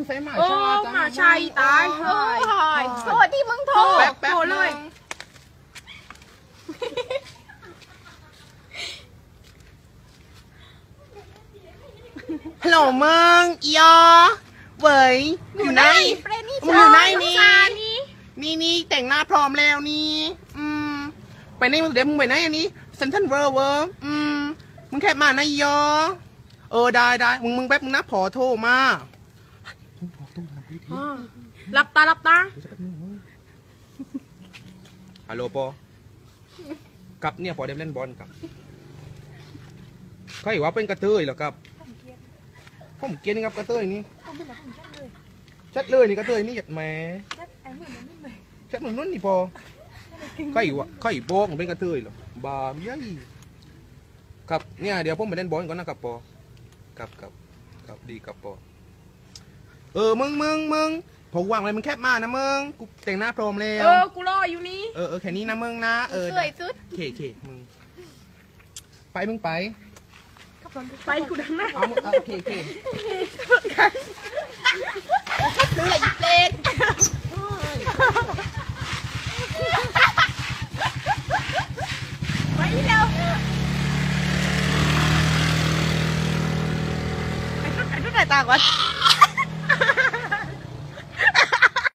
งใส่หมาโอ้ชาจังหมาชัยตายเฮ้ยโทษที่มึงโทรแป๊บแป๊บโทรเลย ฮัลโหลมึงอียอเวยอยู่ไหนเปรนี่มึงอยู่ไหนนี่ชานี่นี่นี่แต่งหน้าพร้อมแล้วนี่อืมไปไหนมึงเดี๋ยวมึงไปไหนอันนี้เซนทันเวอร์เวอร์อืมมึงแค่มานะอียอเออได้ได้มึงมึงแป๊บมึงนะพอโทรมา หลับตาหลับตาฮัลโหลปอกับเนี่ยปอเดมเล่นบอลกับเขาอยู่ว่าเป็นกระเทยเหรอครับผมเกลียดครับกระเทยนี่ชัดเลยนี่กระเทยนี่หยัดแหม่ชัดเหมือนนุ่นนี่ปอเขาอยู่ว่าเขาอยู่โบกเป็นกระเทยเหรอบาไม่ใช่ครับเนี่ยเดี๋ยวผมไปเล่นบอลก่อนนะครับปอครับครับครับดีครับปอ เออมึงมึงมึงผมวางอะไรมึงแคบมานะมึงกูแต่งหน้าพร้อมแล้เอวอกูรออยู่นี่ เออเออแค่นี้นะมึงนะเออสวยสุดเคเคมึง ไปมึงไปไปกูดังหน้าเอามึงเอาเคเคซื้ออะไรอีกเล่นไปเร็วไอ้ทุกไอ้ทุกไหนตาก่อน